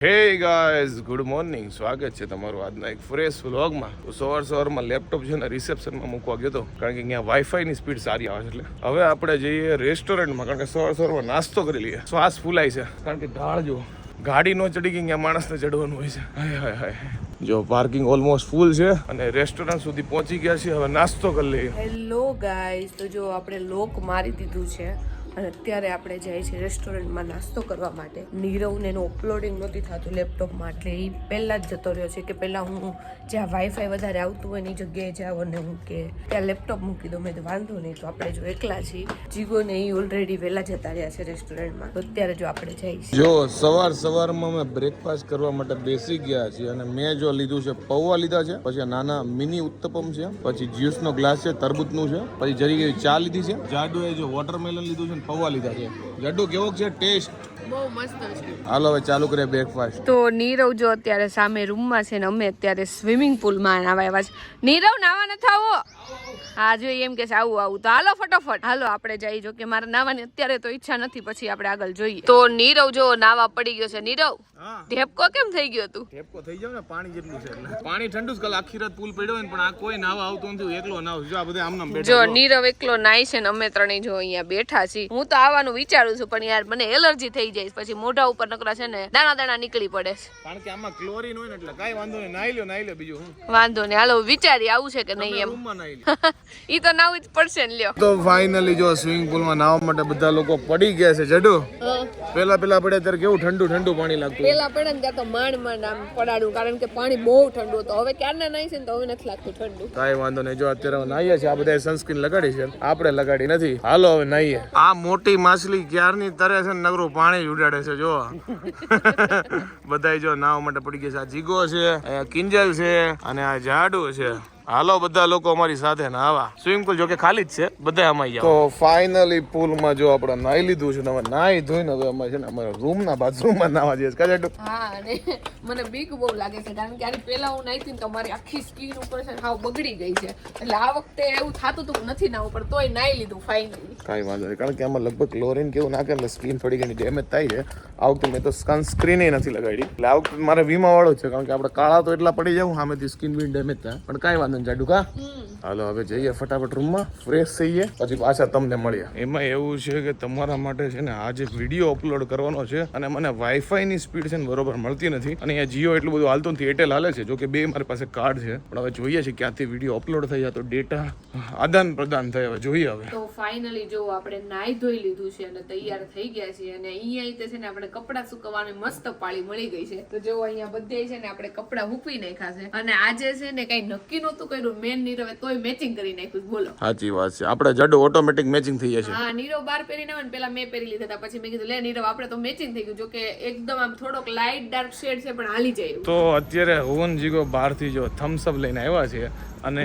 Hey guys good morning સ્વાગત છે તમારું આજના એક ફ્રેશ વ્લોગમાં તો સવાર સવારમાં લેપટોપ છે ને રિસેપ્શનમાં મૂકવા ગયો હતો કારણ કે અહીંયા વાઈફાઈની સ્પીડ સારી આવે છે એટલે. હવે આપણે જઈએ રેસ્ટોરન્ટમાં કારણ કે સવાર સવારમાં નાસ્તો કરી લઈએ. શ્વાસ ફૂલાય છે. કારણ કે ઢાળ જો ગાડી નો ચડી ગઈ અહીંયા માણસને ચડવાનું હોય છે. હાય હાય હાય જો પાર્કિંગ ઓલમોસ્ટ ફૂલ છે અને રેસ્ટોરન્ટ સુધી પહોંચી ગયા છે હવે નાસ્તો કરી લઈએ. હેલો ગાઈઝ તો જો આપણે લોક મારી દીધું છે. અને અત્યારે આપણે જઈએ છીએ રેસ્ટોરન્ટમાં નાસ્તો કરવા માટે. નીરવને એનું અપલોડિંગ નહોતી થતું લેપટોપમાં, એટલે એ પહેલાં જ જતો રહ્યો છે કે પહેલાં હું જ્યાં વાઈફાઈ વધારે આવતું હોય એની જગ્યાએ જાવ અને હું કે ત્યાં લેપટોપ મૂકી દઉં. મેં તો વાંધો નહીં, તો આપણે જો એકલા છીએ. જીગો ને એ ઓલરેડી વહેલા જતા રહ્યા છે રેસ્ટોરન્ટમાં. તો અત્યારે જો આપણે જઈશું જો સવાર સવારમાં અમે બ્રેકફાસ્ટ કરવા માટે બેસી ગયા છીએ અને મેં જો લીધું છે પૌવા લીધા છે, પછી નાના મિની ઉત્તપમ છે, પછી જ્યુસનો ગ્લાસ છે તરબૂચનું છે, પછી જરી ચા લીધી છે. જાડુએ જો વોટરમેલન લીધું છે પૌવા લીધા છે. જાડુ કેવો છે? ટેસ્ટ બહુ મસ્ત છે. હાલો હવે ચાલુ કરીએ બ્રેકફાસ્ટ તો નીરવ જો અત્યારે સામે રૂમમાં છે ને અમે અત્યારે સ્વિમિંગ પુલમાં નાવા આવ્યા છે. નીરવ નાવા નથી આવો? હા જો એમ કે છે આવું આવું. તો હાલો ફટાફટ. હાલો આપણે જઈ જો કે મારે નાવાની અત્યારે તો ઈચ્છા નથી પછી આપણે આગળ જોઈએ. તો નીરવ જો નાવા પડી ગયો છે. નીરવ ઢેપકો કેમ થઈ ગયો તું? ઢેપકો થઈ જાવ ને પાણી જેટલું છે પાણી ઠંડુ જ કાલ આખી રાત પુલ પડ્યો ને પણ આ કોઈ નાવા આવતું નથી એકલો નાવ જો આ બધા આમ નામ જો જો. નીરવ એકલો નાય છે ને અમે ત્રણેય જો અહીંયા બેઠા છીએ. હું તો આવવાનું વિચારું છું પણ યાર મને એલર્જી થઈ જાય. પછી મોઢા ઉપર નકરા છે ને દાણા દાણા નીકળી પડે છે. કારણ કે આમાં ક્લોરીન હોય ને એટલે કાઈ વાંધો નહીં નાઈ લ્યો નાઈ લ્યો બીજું હું વાંધો નહીં હાલો વિચારી આવું છે કે નહીં એમ? રૂમમાં નાઈ લ્યો. ઈ તો નાવું જ પડશે ને લ્યો. તો ફાઇનલી જો સ્વિમિંગ પુલમાં નાવા માટે બધા લોકો પડી ગયા છે જડુ? પેલા પેલા પડે ત્યારે કેવું ઠંડુ ઠંડુ પાણી લાગતું પેલા પડે ને ત્યાં તો માંડ માંડ આમ પડાડું કારણ કે પાણી બહુ ઠંડુ હતું. હવે ક્યારના નાઈ છે ને તો હવે નથી લાગતું ઠંડુ. કાઈ વાંધો નહીં જો અત્યારે નાઈએ નાહીએ છીએ આ બધા સનસ્ક્રીન લગાડી છે. આપણે લગાડી નથી. હાલો હવે નાઈએ આ મોટી માછલી ક્યારની તરે છે નગરું પાણી ઉડાડે છે, જો. બધા જો નાવ માટે પડી ગયા છે. આ જીગો છે કિંજલ છે, અને આ જાડુ છે. હાલો બધા લોકો અમારી સાથે નાવા સ્વિમિંગ પુલ જો કે ખાલી જ છે બધા અમાઈ જાવ તો ફાઇનલી પુલમાં જો આપણે નાઈ લીધું છે ને હવે નાહી ધોઈને હવે અમે છે ને અમારા રૂમના બાથરૂમમાં નાવા જઈએ કાજે હા અને મને બીક બહુ લાગે છે કારણ કે આની પહેલા હું નાઈ હતી તો મારી આખી સ્કીન ઉપર છે હાવ બગડી ગઈ છે. એટલે આ વખતે એવું થાતું હતું નથી નાવું પણ તોય નાઈ લીધું ફાઇનલી કાંઈ વાંધો નહીં કારણ કે આમાં લગભગ ક્લોરિન કેવું નાખે એટલે સ્કીન થોડી ઘણી ડેમેજ થાય છે. આ વખતે મેં તો સનસ્ક્રીન નથી લગાડી. એટલે આ વખતે મારે વીમા વાળો છે કારણ કે આપણે કાળા તો એટલા પડી જવું સામેથી સ્કીન બી ડેમેજ થાય. પણ કાંઈ વાંધો નહીં જાડુ હાલો હવે જઈએ ફટાફટ રૂમમાં ફ્રેશ થઈએ પછી પાછા તમને મળીએ. એમાં એવું છે કે તમારા માટે છે ને આજે વીડિયો અપલોડ કરવાનો છે અને મને વાઈફાઈની સ્પીડ છે ને બરોબર મળતી નથી. અને અહીંયા જીઓ એટલું બધું હાલતું નથી એરટેલ હાલે છે. જો કે બે મારી પાસે કાર્ડ છે. પણ હવે જોઈએ છે ક્યાંથી વીડિયો અપલોડ થઈ જાય તો ડેટા આદાન પ્રદાન થાય. હવે જોઈએ હવે. તો ફાઇનલી જો આપણે નાઈ ધોઈ લીધું છે અને તૈયાર થઈ ગયા છીએ અને અહીંયા રીતે છે ને આપણે કપડાં સુકવવાની મસ્ત પાળી મળી ગઈ છે. તો જો અહીંયા બધે છે ને આપણે કપડાં મૂકવી નાખ્યા છે. અને આજે છે ને કઈ નક્કી નહોતું કર્યું મેન નીરવે તોય મેચિંગ કરી નાખ્યું બોલો. સાચી વાત છે. આપણે જડો ઓટોમેટિક મેચિંગ થઈ જશે. હા નીરવ બાર પહેરીને આવે ને પેલા મેં પહેરી લીધા હતા પછી મેં કીધું લે નીરવ આપણે તો મેચિંગ થઈ ગયું. જો કે એકદમ આમ થોડોક લાઇટ ડાર્ક શેડ છે પણ હાલી જાય તો અત્યારે હોવન જીગો બહારથી જો થમ્સઅપ લઈને આવ્યા છે અને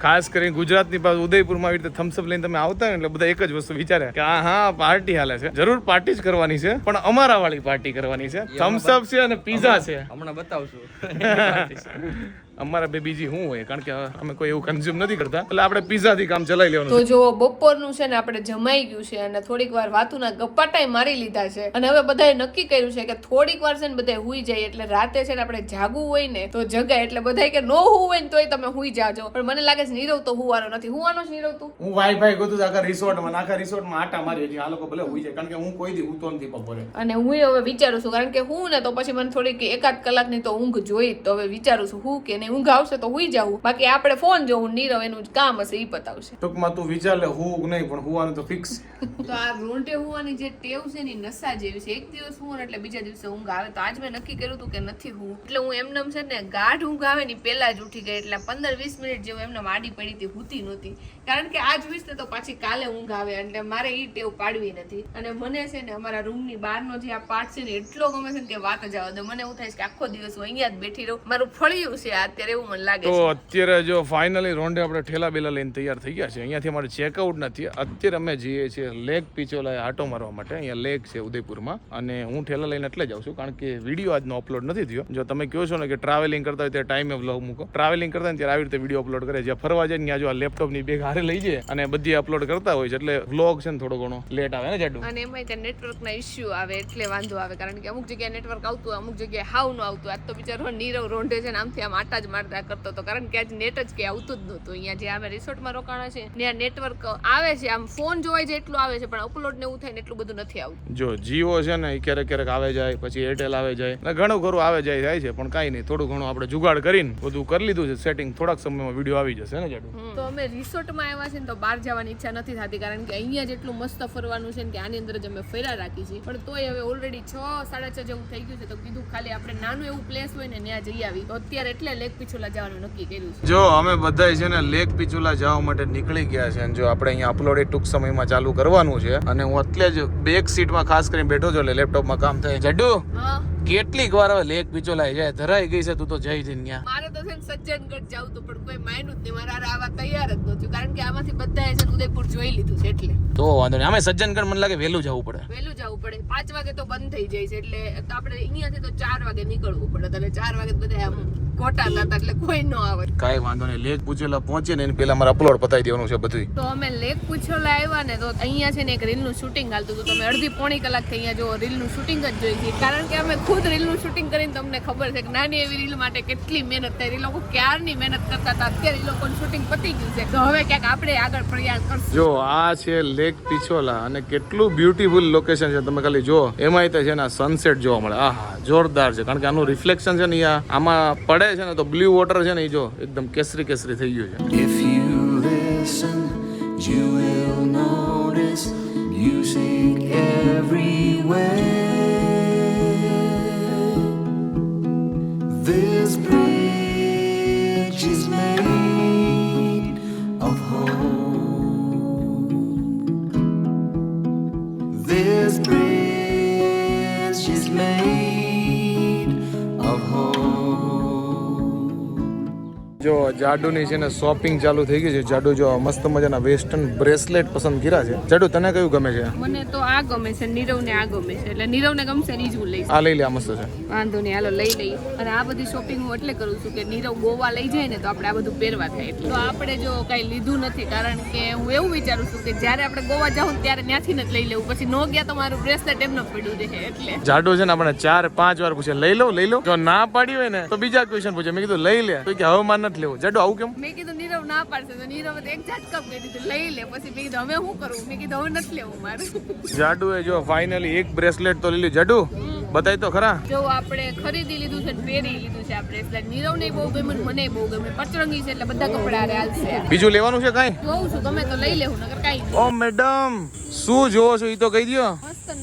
ખાસ કરીને ગુજરાતની પાસે ઉદયપુરમાં આવી રીતે થમ્સઅપ લઈને તમે આવતા ને એટલે બધા એક જ વસ્તુ વિચારે કે આ હા પાર્ટી હાલે છે. જરૂર પાર્ટી જ કરવાની છે પણ અમારા વાળી પાર્ટી કરવાની છે. થમ્સઅપ છે અને પીઝા છે. હમણાં બતાવશું. અમારા બે બીજી શું હોય કારણ કે અમે કોઈ એવું કન્ઝ્યુમ નથી કરતા. એટલે આપણે પીઝાથી કામ ચલાવી લેવાનું તો જો બપોરનું છે ને આપણે જમાઈ ગયું છે અને થોડીક વાર વાતુના ગપ્પાટાઈ મારી લીધા છે. અને હવે બધાએ નક્કી કર્યું છે કે થોડીક વાર છે ને બધા હુઈ જાય એટલે રાતે છે ને આપણે જાગવું હોય ને તો જગાય એટલે બધાય કે નો હુવું હોય ને તોય તમે હુઈ જાજો પણ મને લાગે છે નીરવ તો હુવાનો નથી. હુવાનો જ નીરવ તું. હું વાઈફાઈ ગોતું આખા રિસોર્ટમાં આખા રિસોર્ટમાં આટા મારી હજી. આ લોકો ભલે હોય છે કારણ કે હું કોઈ દી ઉતો નથી બપોરે. અને હું હવે વિચારું છું કારણ કે હું ને તો પછી મને થોડીક એકાદ કલાકની તો ઊંઘ જોઈ તો હવે વિચારું છું હું કે નહીં. ઊંઘ આવશે તો હુઈ જાવું બાકી આપણે ફોન જોવું નીરવ એનું જ કામ હશે એ પતાવશે ટૂંકમાં તું વિચાર લે હું નહીં પણ હુવાનું તો ફિક્સ તો આ રોંટે હોવાની જે ટેવ છે ને ઈ નશા જેવી છે. એક દિવસ હું એટલે બીજા દિવસે ઊંઘ આવે. તો આજ મેં નક્કી કર્યું હતું કે નથી હું. એટલે હું એમનેમ છે ને ગાઢ ઊંઘ આવે ની પેલા પહેલા જ ઉઠી ગઈ. એટલે પંદર વીસ મિનિટ જેવું એમને માડી પડી હતી હુતી નહોતી. કારણ કે આજ વિશે તો પાછી કાલે ઊંઘ આવે એટલે મારે એ ટેવ પાડવી નથી. અને મને છે ને અમારા રૂમની બહારનો જે આ પાર્ટ છે ને એટલો ગમે છે કે વાત જ આવે. મને એવું થાય છે કે આખો દિવસ હું અહીંયા જ બેઠી રહું. મારું ફળિયું છે અત્યારે એવું મને લાગે તો અત્યારે જો ફાઇનલી રોંડે આપણે ઠેલા બેલા લઈને તૈયાર થઈ ગયા છે. અહીંયાથી અમારે ચેકઆઉટ નથી. અત્યારે અમે જઈએ છીએ લેક પિચોલા આટો મારવા માટે. અહીંયા લેક છે ઉદયપુરમાં. અને હું ઠેલા લઈને એટલે જાઉં છું કારણ કે વીડિયો આજનો અપલોડ નથી થયો. જો તમે કહો છો ને કે ટ્રાવેલિંગ કરતા હોય ત્યારે ટાઈમે વ્લોગ મૂકો. ટ્રાવેલિંગ કરતા ત્યારે આવી રીતે વીડિયો વીડિયો અપલોડ કરે છે. ફરવા જાય ને ત્યાં જો આ લેપટોપની બેગ હારે લઈ જાય અને બધી અપલોડ કરતા હોય છે. એટલે વ્લોગ છે ને થોડો ઘણો લેટ આવે ને જાડુ. અને એમાં ત્યાં નેટવર્કના ઇશ્યુ આવે એટલે વાંધો આવે. કારણ કે અમુક જગ્યાએ નેટવર્ક આવતું અમુક જગ્યાએ હાવ ન આવતું આજ તો બિચારો નીરવ રોંઢે છે ને આમથી આમ આટા જ મારતા કરતો હતો. કારણ કે આજ નેટ જ કે આવતું જ નહોતું. અહીંયા જે અમે રિસોર્ટમાં રોકાણા છે ત્યાં નેટવર્ક આવે છે. આમ ફોન જોવાય છે એટલું આવે છે પણ અપલોડ ને એવું થાય ને એટલું બધું નથી આવતું. જો જીઓ છે ને એ ક્યારેક ક્યારેક આવે જાય પછી એરટેલ આવે જાય. ઘણું ખરું આવે જાય થાય છે પણ કાંઈ નહીં. થોડું ઘણું આપણે જુગાડ કરીને બધું કરી લીધું છે. સેટિંગ થોડાક વીડિયો આવી જશે ને જાડુ? તો અમે રિસોર્ટમાં આવ્યા છે ને તો બહાર જવાની ઈચ્છા નથી થતી કારણ કે અહીંયા જેટલું મસ્ત ફરવાનું છે ને કે આની અંદર જ અમે ફેરા રાખી છીએ. પણ તોય હવે ઓલરેડી છ સાડા છ જેવું થઈ ગયું છે તો કીધું ખાલી આપણે નાનું એવું પ્લેસ હોય ને ત્યાં જઈ આવી. તો અત્યારે એટલે લેક પિછોલા જવાનું નક્કી કર્યું છે. જો અમે બધા છે ને લેક પિછુલા જવા માટે નીકળી ગયા છે અને જો આપણે અહીંયા અપલોડ ટૂંક સમયમાં ચાલુ કરવાનું છે અને હું એટલે જ બેક સીટમાં ખાસ કરીને બેઠો છું એટલે લેપટોપમાં કામ થાય. જડ્ડુ હા. કેટલીક વાર હવે લેક પિચોલા જાય ધરાઈ ગઈ છે તું તો જઈ જઈને ત્યાં મારે તો છે ને સજ્જનગઢ જાવ તો પણ કોઈ માયનું જ નહીં. મારા આવા તૈયાર જ નહોતું કારણ કે આમાંથી બધાએ છે ઉદયપુર જોઈ લીધું છે એટલે. તો વાંધો નહીં. અમે સજ્જનગઢ મને લાગે વહેલું જવું પડે. વહેલું જવું પડે. પાંચ વાગે તો બંધ થઈ જાય છે. એટલે તો આપણે અહીંયાથી તો ચાર વાગે નીકળવું પડે. એટલે ચાર વાગે બધા આમ ખોટા હતા એટલે કોઈ નો આવે કાંઈ વાંધો નહીં. લેક પૂછેલા પહોંચે ને એને પેલા મારે અપલોડ પતાવી દેવાનું છે બધું તો અમે લેક પૂછેલા આવ્યા ને તો અહીંયા છે ને એક રીલનું શૂટિંગ હાલતું હતું. તમે અડધી પોણી કલાક થઈ અહીંયા જો રીલનું શૂટિંગ જ જોઈ છે કારણ કે અમે ખુદ રીલનું શૂટિંગ કરીને તમને ખબર છે કે નાની એવી રીલ માટે કેટલી મહેનત થાય. એ લોકો ક્યારની મહેનત કરતા હતા? અત્યારે એ લોકોનું શૂટિંગ પતી ગયું છે. તો હવે ક્યાંક આપણે આગળ પ્રયાસ કરશું. જો આ છે લેક પિછોલા અને કેટલું બ્યુટીફુલ લોકેશન છે. તમે ખાલી જો એમાંય તે છે ને સનસેટ જોવા મળે. આહા જોરદાર છે. કારણ કે આનું રિફ્લેક્શન છે ને આમાં પડે છે ને તો બ્લુ વોટર છે ને એ જો એકદમ કેસરી કેસરી થઈ ગયું છે you will notice music everywhere. જાડુની છે ને શોપિંગ ચાલુ થઈ ગઈ છે. જાડુ જો મસ્ત મજાના વેસ્ટર્ન બ્રેસલેટ પસંદ કર્યા છે. જાડુ તને કયું ગમે છે? મને તો આ ગમે છે નીરવને આ ગમે છે. એટલે ગમશે ને ઈ જ હું લઈશ. આ લઈ લે આ મસ્ત છે. વાંધો નહીં હાલો લઈ લઈ. અને આ બધી શોપિંગ હું એટલે કરું છું કે નીરવ ગોવા લઈ જાય ને તો આપણે આ બધું પહેરવા થાય એટલે. તો આપણે જો કાંઈ લીધું નથી કારણ કે હું એવું વિચારું છું કે જ્યારે આપણે ગોવા જાઉં ત્યારે ત્યાંથી જ લઈ લેવું. પછી નો ગયા તો મારું બ્રેસલેટ એમનો પડ્યું રહે એટલે. જાડુ છે ને આપણે ચાર પાંચ વાર પૂછે લઈ લો લઈ લો. જો ના પાડી હોય ને તો બીજા ક્વેશ્ચન પૂછે. મેં કીધું લઈ લે. તો કે હવે માર નથી લેવું. જાડુ આવું કેમ? મેં કીધું નીરવ ના પાડશે તો નીરવ એક ઝટકપ કહી દીધું. લઈ લે પછી મેં કીધું હવે શું કરું? મેં કીધું હવે નથી લેવું મારે. એ જો ફાઇનલી એક બ્રેસલેટ તો લઈ લીધું જાડુ બતાય તો ખરા. જો આપણે ખરીદી લીધું છે પહેરી લીધું છે આ બ્રેસલેટ નીરવ ને બહુ ગમે મને બહુ ગમે પચરંગી છે એટલે બધા કપડા હાલશે. બીજું લેવાનું છે કાઈ? જોઉં છું તમે તો લઈ લેવું નકર કાઈ ઓ મેડમ શું જોવો છો એ તો કહી દો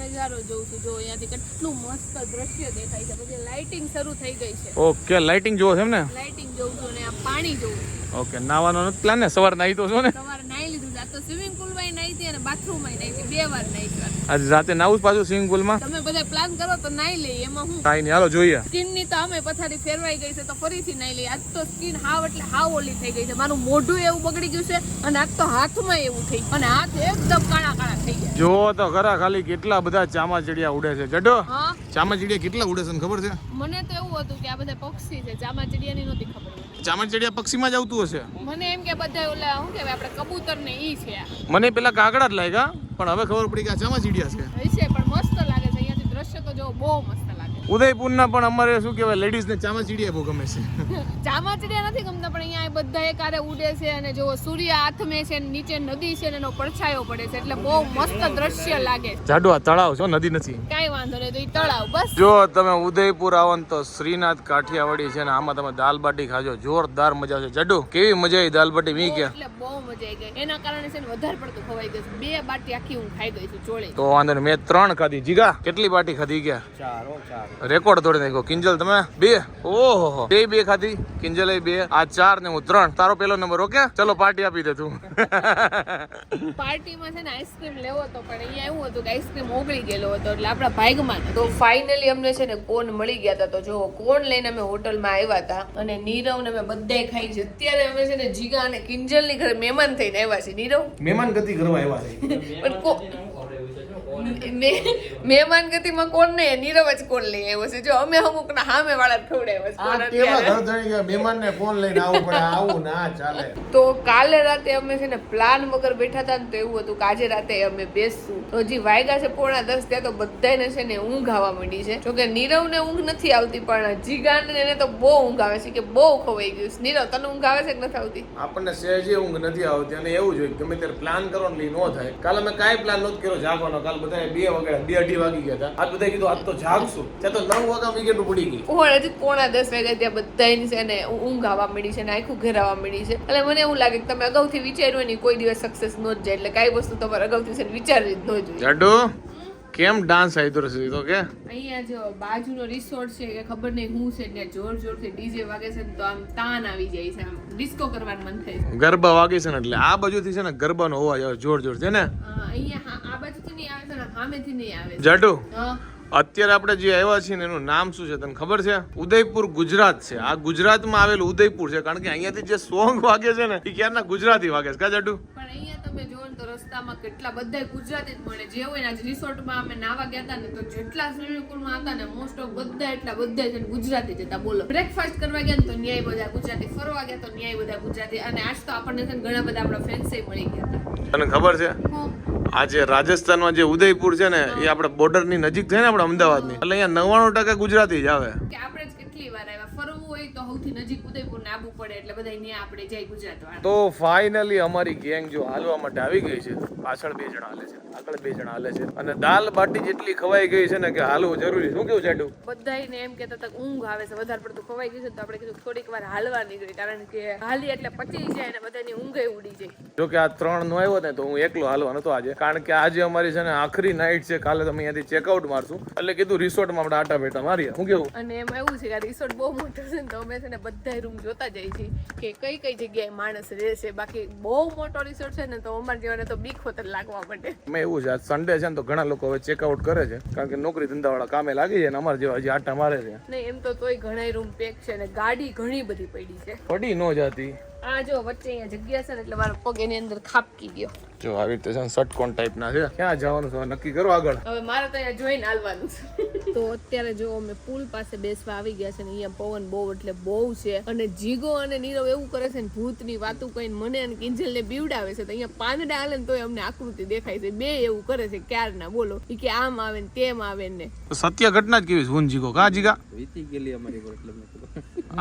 નજારો જોઉં છું. જો અહીંયાથી કેટલું મસ્ત દ્રશ્ય દેખાય છે. પછી લાઇટિંગ શરૂ થઈ ગઈ છે. ઓકે લાઇટિંગ જોવો છે એમ ને? લાઇટિંગ જોઉં છું અને આ પાણી જોઉં ઓકે નાવાનો નથી પ્લાન ને? સવાર નાહી તો છો ને? સવારે નાહી લીધું આ તો સ્વિમિંગ પુલમાં નાહી હતી અને બાથરૂમમાં નાહી હતી. બે વાર નાહી હતી આજે રાતે નાવું પાછું સ્વિમિંગ પુલમાં તમે બધા પ્લાન કરો તો નાહી લઈએ. એમાં હું? કાઈ નહીં હાલો જોઈએ. સ્કિનની તો અમે પથારી ફેરવાઈ ગઈ છે તો ફરીથી નાહી લઈએ. આજ તો સ્કિન હાવ એટલે હાવ ઓલી થઈ ગઈ છે. મારું મોઢું એવું બગડી ગયું છે અને આજ તો હાથમાં એવું થઈ અને હાથ એકદમ કાળા કાળા જો તો ખરા ખાલી કેટલા બધા ચામાચીડિયા ઉડે છે. જડો હા? ચામાચીડિયા કેટલા ઉડે છે ને ખબર છે? મને તો એવું હતું કે આ બધા પક્ષી છે. ચામાચીડિયાની નહોતી ખબર. ચામાચીડિયા પક્ષીમાં જ આવતું હશે? મને એમ કે બધા ઓલા શું કહેવાય આપણે કબૂતર ને ઈ છે મને પેલા કાગડા જ લાગ્યા પણ હવે ખબર પડી કે આ ચામાચીડિયા છે. છે પણ મસ્ત લાગે છે. અહીંયાથી દ્રશ્ય તો જો બહુ મસ્ત. ઉદયપુરના પણ અમારે શું કહેવાય લેડીઝને ચામાચીડિયા બહુ ગમે છે. ચામાચીડિયા નથી ગમતા પણ અહીંયા બધા એકારે ઉડે છે અને જો સૂર્ય હાથમે છે ને નીચે નદી છે એનો પડછાયો પડે છે એટલે બહુ મસ્ત દ્રશ્ય લાગે. છે જાડુ તળાવ છે નદી નથી. કાઈ વાંધો નહીં તો એ તળાવ બસ. જો તમે ઉદયપુર આવો ને તો શ્રીનાથ કાઠિયાવાડી છે ને આમાં તમે દાલ બાટી ખાજો જોરદાર મજા આવશે. જાડુ કેવી મજા આવી દાલ બાટી મી કે? એટલે બહુ મજા આવી ગઈ. એના કારણે છે ને વધારે પડતું ખવાઈ ગયું બે બાટી આખી હું ખાઈ ગઈ છું ચોળે તો વાંધો નહીં મેં ત્રણ ખાધી. જીગા કેટલી બાટી ખાધી ગયા? ચાર ચાર. રેકોર્ડ તોડી નાખ્યો. કિંજલ તમે? બે? ઓહો બે બે ખાધી. કિંજલ બે. આ ચાર ને હું ત્રણ. તારો પેલો નંબર ઓકે? ચલો પાર્ટી આપી દે તું. પાર્ટીમાં છે ને આઈસ્ક્રીમ લેવો હતો પણ અહીંયા એવું હતું કે આઈસ્ક્રીમ ઓગળી ગયેલો હતો એટલે આપણા ભાગમાં તો ફાઇનલી અમને છે ને કોન મળી ગયા હતા. તો જો કોન લઈને અમે હોટલમાં આવ્યા હતા અને નીરવ ને અમે બધાય ખાઈ છે. અત્યારે અમે છે ને જીગા અને કિંજલની ઘરે મહેમાન થઈને આવ્યા છે નીરવ? મહેમાન ગતિ કરવા આવ્યા છે. પણ મહેમાન ગતિમાં કોણ નહીં નીરવ જ કોણ લઈ આવ્યો છે. જો અમે અમુક ના સામે વાળા ખવડાવ્યો છે કોણ લઈને આવવું પડે. આવું ના ચાલે. તો કાલે રાતે અમે છે ને પ્લાન વગર બેઠા હતા ને તો એવું હતું કે આજે રાતે અમે બેસશું. તો હજી વાયગા છે પોણા દસ ત્યાં તો બધાને છે ને ઊંઘ આવવા માંડી છે. જોકે નીરવને ઊંઘ નથી આવતી પણ જીગાન ને તો બહુ ઊંઘ આવે છે કે બહુ ખવાઈ ગયું છે. નીરવ તને ઊંઘ આવે છે કે નથી આવતી? આપણને સહેજે ઊંઘ નથી આવતી અને એવું જોઈએ ગમે ત્યારે પ્લાન કરો ને નો ન થાય. કાલે અમે કાંઈ પ્લાન નહોતો કર્યો. જાગવાનો. કાલ બધા બે વાગ્યા બે અઢી વાગી ગયા હતા. આજ બધા કીધું આજ તો જાગશું. ત્યાં તો નવ વાગા વિકેટ પડી ગઈ. ઓળ હજી પોણા દસ વાગ્યા ત્યાં બધાની છે ને ઊંઘ આવવા મળી છે ને આખું ઘેર આવવા મળી છે. એટલે મને એવું લાગે કે તમે અગાઉથી વિચાર્યું હોય ને કોઈ દિવસ સક્સેસ ન જ જાય. એટલે કઈ વસ્તુ તમારે અગાઉથી છે વિચારવી જ ન જોઈએ. જાડુ કેમ ડાન્સ આવી છે તો કે? અહીંયા જો બાજુનો રિસોર્ટ છે કે ખબર નહીં હું છે ત્યાં જોર જોરથી ડીજે વાગે છે ને તો આમ તાન આવી જાય છે. આમ ડિસ્કો કરવાનું મન થાય ગરબા વાગે છે ને એટલે આ બાજુથી છે ને ગરબાનો અવાજ આવે જોર જોર છે ને? હા, અહીંયા જાડુ અત્યારે આપણે જે આવ્યા છીએ ને એનું નામ શું છે તને ખબર છે? ઉદયપુર ગુજરાત છે. આ ગુજરાતમાં આવેલું ઉદયપુર છે કારણ કે અહીંયાથી જે સોંગ વાગે છે ને એ ક્યારના ગુજરાતી વાગે છે. કા જાડુ? તમે જોવો તો રસ્તામાં કેટલા બધા ગુજરાતી જ મળે. જે હોય ને રિસોર્ટમાં અમે નાવા ગયા હતા ને તો જેટલા સ્વિમિંગ પુલમાં હતા ને મોસ્ટ ઓફ બધા એટલા બધા છે ગુજરાતી જતા બોલો. બ્રેકફાસ્ટ કરવા ગયા ને તો ન્યાય બધા ગુજરાતી. ફરવા ગયા તો ન્યાય બધા ગુજરાતી. અને આજ તો આપણને ઘણા બધા આપણા ફ્રેન્ડ્સ મળી ગયા હતા. તને ખબર છે? હું આ જે રાજસ્થાનમાં જે ઉદયપુર છે ને, એ આપણે બોર્ડરની નજીક છે ને આપણે અમદાવાદની. એટલે અહીંયા નવ્વાણું ટકા ગુજરાતી જ આવે. આપણે જ કેટલી વાર આવ્યા તો સૌથી નજીક ઉદયપુર ને આવવું પડે એટલે બધા ત્યાં આપણે જાય ગુજરાત વાળા. તો ફાઇનલી અમારી ગેંગ જો હાલવા માટે આવી ગઈ છે પાછળ બે જણા હાલે છે આગળ બે જણા હાલે છે. અને દાલ બાટી જેટલી ખવાઈ ગઈ છે ને કે હાલવું જરૂરી શું કેવું જાડું? બધાયને એમ કહેતા હતા ઊંઘ આવે છે વધારે પડતું ખવાઈ ગયું છે તો આપણે કીધું થોડીક વાર હાલવા નીકળી કારણ કે હાલી એટલે પચી જાય અને બધાની ઊંઘે ઉડી જાય. જો કે આ ત્રણ નો આવ્યો ને તો હું એકલો હાલવા નતો આજે. કારણ કે આજે અમારી છે ને આખરી નાઇટ છે કાલે તમે અહીંયાથી ચેકઆઉટ મારશું. એટલે કીધું રિસોર્ટમાં આપણે આટા બેટા મારીએ. શું કેવું? અને એમાં એવું છે કે રિસોર્ટ બહુ મોટો છે ને તો અમે છે ને બધા રૂમ જોતા જઈએ છીએ કે કઈ કઈ જગ્યાએ માણસ રહેશે બાકી બહુ મોટો રિસોર્ટ છે ને તો અમારે જેવાને તો બીક ખોતર લાગવા માટે. મેં એવું છે આજ સન્ડે છે ને તો ઘણા લોકો હવે ચેકઆઉટ કરે છે કારણ કે નોકરી ધંધાવાળા કામે લાગી જાય ને અમારે જેવા હજી આટા મારે છે. નહીં એમ તો તોય ઘણા રૂમ પેક છે ને ગાડી ઘણી બધી પડી છે. પડી ન જાતી. આ જો વચ્ચે અહીંયા જગ્યા છે ને એટલે મારો પગ એની અંદર ખાપકી ગયો. જો આવી રીતે છે ને ટાઈપ ના છે. ક્યાં જવાનું છે? નક્કી કરો આગળ. હવે મારે તો અહીંયા જોઈને હાલવાનું છે. તો અત્યારે જો અમે પુલ પાસે બેસવા આવી ગયા છે ને અહીંયા પવન બહુ એટલે બહુ છે. અને જીગો અને નીરવ એવું કરે છે ને ભૂતની વાતો કહીને મને અને કિંજલને બીવડાવે છે. તો અહીંયા પાંદડા હાલે ને તોય અમને આકૃતિ દેખાય છે. બે એવું કરે છે ક્યારના? બોલો. એ કે આમ આવે ને તેમ આવે ને. તો સત્ય ઘટના જ કેવી છે? હું જીગો. કા જીગા? વીતી ગયેલી અમારી એટલે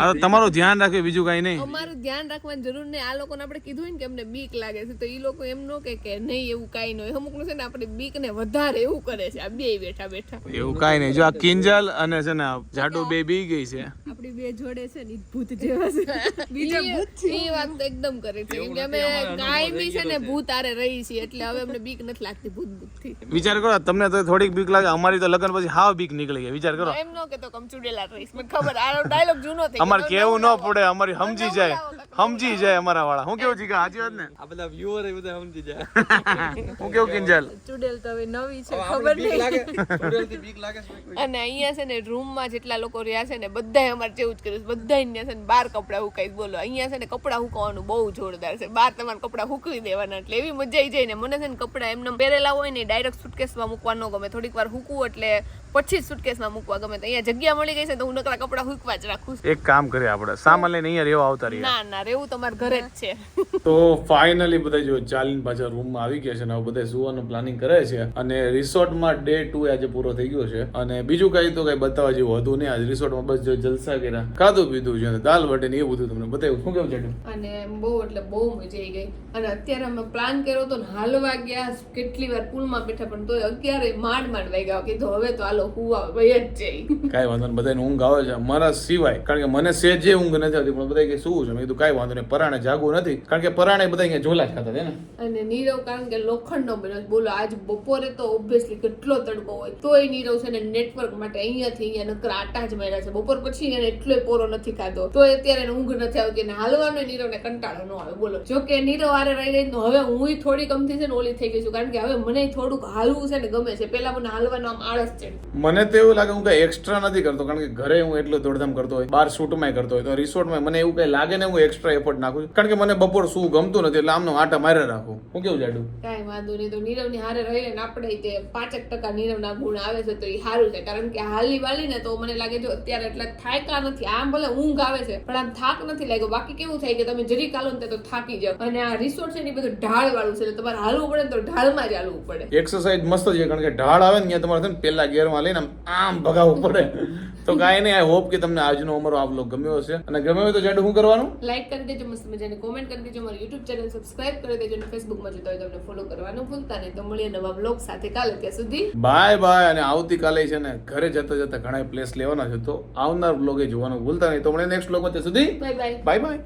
આ તમારું ધ્યાન રાખે બીજું કઈ નહીં. અમારું ધ્યાન રાખવાની જરૂર નહીં. આ લોકોને આપણે કીધું હોય ને કે અમને બીક લાગે છે તો એ લોકો એમ નો કે કે નહીં એવું કાંઈ નહીં. અમુક છે ને આપણે બીક ને વધારે એવું કરે છે. આ બે બેઠા બેઠા. એવું કાઈ નહીં. જો આ કિંજલ અને છે ને જાડુ બે બી ગઈ છે. આપણી બે જોડે છે ને ભૂત જેવા છે. બીજા ભૂત એ વાત તો એકદમ કરે છે. કેમ કે અમે કાંઈ બી છે ને ભૂત આરે રહી છીએ એટલે હવે અમને બીક નથી લાગતી ભૂત ભૂતથી વિચાર કરો તમને તો થોડીક બીક લાગે અમારી તો લગન પછી હાવ બીક નીકળી ગઈ. વિચાર કરો. એમ નો કે તો કમચુડેલા રહીશ. મને ખબર આ ડાયલોગ જૂનો થઈ અમારે કેવું ન પડે અમારી સમજી જાય. સમજી જાય અમારા વાળા. હું કેવું જીગા? હાજી વાત ને? આ બધા વ્યુઅર એ બધા સમજી જાય. હું કેવું કિંજલ? ચુડેલ તો હવે નવી છે ખબર નહીં. લાગે. સ્ટુડન્ટથી બીક લાગે છે અને અહીંયા છે ને રૂમમાં જેટલા લોકો રહ્યા છે ને બધાય અમારે જેવું જ કર્યું છે. બધા અહીંયા છે ને બાર કપડા હુકાઈ બોલો અહીંયા છે ને કપડા હુકવાનું બહુ જોરદાર છે. બાર તમારે કપડાં હુકવી દેવાના એટલે એવી મજા આવી જાય ને. મને છે ને કપડા એમને પહેરેલા હોય ને ડાયરેક્ટ સુટકેસમાં મૂકવા ન ગમે. થોડીક વાર હુકવું એટલે પછી જ સુટકેસમાં મૂકવા ગમે તો. અહીંયા જગ્યા મળી ગઈ છે તો હું નકરા કપડાં હુકવા જ રાખું એક કામ કરીએ આપણે. સામાન લઈને અહીંયા રહેવા આવતા રહીએ. ના ના રેવું તમારે ઘરે જ છે. તો ફાઇનલી બધા જો ચાલીને પાછા રૂમમાં આવી ગયા છે ને બધા સુવાનું પ્લાનિંગ કરે છે. અને રિસોર્ટમાં ડે ટુ આજે પૂરો થઈ ગયો છે. અને બીજું કઈ તો કઈ બતાવવા જેવું હતું નહીં. આજે રિસોર્ટમાં બસ જો જલસા કર્યા. ખાધું પીધું છે અને દાલ વટે ને એ બધું તમને બતાવ્યું. શું કેવું છે અને બહુ એટલે બહુ મજા આવી ગઈ. અને અત્યારે અમે પ્લાન કર્યો તો હાલવા ગયા. કેટલી વાર પુલમાં બેઠા પણ તોય અત્યારે માંડ માંડ વાગ્યા. કીધું હવે તો હાલો હુવા જ જઈ. કાંઈ વાંધો નહીં બધાને ઊંઘ આવે છે. મારા સિવાય કારણ કે મને સેજે ઊંઘ નથી આવતી પણ બધા કે શું છે? મેં કીધું કાંઈ વાંધો નહીં પરાણે જાગવું નથી. કારણ કે પરાણે બધા અહીંયા ઝોલા જ ખાતા છે ને અને નીરવ કારણ કે લોખંડનો બન્યો છે. બોલો આજ બપોરે તો ઓબ્વિયસલી કેટલો તડકો હોય. તોય નીરવ છે ને નેટવર્ક માટે અહીંયાથી અહીંયા નકર આટા જ માર્યા છે. બપોર પછી એને એટલો પોરો નથી ખાધો. તો અત્યારે એને ઊંઘ નથી આવતી અને હાલવાનો નીરવને કંટાળો ન આવે. બોલો જો કે નીરવ આરે રહી રહી તો હવે હું થોડી કમથી છે ને ઓલી થઈ ગઈ છું. કારણ કે હવે મને થોડુંક હાલવું છે ને ગમે છે. પેલા મને હાલવાનો આમ આળસ ચડી મને તો એવું લાગે હું કઈ એક્સ્ટ્રા નથી કરતો કારણ કે ઘરે હું એટલું દોડધામ કરતો હોય બાર શૂટમાં કરતો હોય તો રિસોર્ટમાં મને એવું કઈ લાગે ને હું એક્સ્ટ્રા એફર્ટ નાખું છું. કારણ કે મને બપોર શું ગમતું નથી એટલે આમનો આટા મારે રાખું હું કેવું જાડું? કાંઈ વાંધો નહીં તો નીરવની હારે રહીને ને આપણે તે પાંચેક ટકા નીરવના ગુણ આવે છે તો એ સારું છે. કારણ કે હાલી વાલી ને તો મને લાગે જો અત્યારે એટલે થાયકા નથી આમ ભલે ઊંઘ આવે છે પણ આમ થાક નથી લાગ્યો. બાકી કેવું થાય કે તમે જરી કાલો ને તો થાકી જાવ અને આ રિસોર્ટ છે ને બધું ઢાળ વાળું છે એટલે તમારે હાલવું પડે ને તો ઢાળમાં જ હાલવું પડે. એક્સરસાઇઝ મસ્ત છે કારણ કે ઢાળ આવે ને ત્યાં તમારે છે ને પેલા લઈને આમ ભગાવવું પડે. તો કાંઈ નહીં આઈ હોપ કે તમને આજનો અમારો આ vlog ગમ્યો હશે. અને ગમ્યો હોય તો જાડું શું કરવાનું? લાઈક કરી દેજો મસ્ત મજાને કોમેન્ટ કરી દેજો મારું યુટ્યુબ ચેનલ સબસ્ક્રાઇબ કરી દેજો અને ફેસબુકમાં જોતા હોય તમને ફોલો કરવાનું ભૂલતા નહીં. તો મળીએ નવા બ્લોગ સાથે કાલે ત્યાં સુધી. બાય બાય અને આવતીકાલે છે ને ઘરે જતા જતા ઘણા પ્લેસ લેવાના છે. તો આવનાર બ્લોગે જોવાનું ભૂલતા નહીં. તો મળે નેક્સ્ટ બ્લોગમાં ત્યાં સુધી. Bye bye bye bye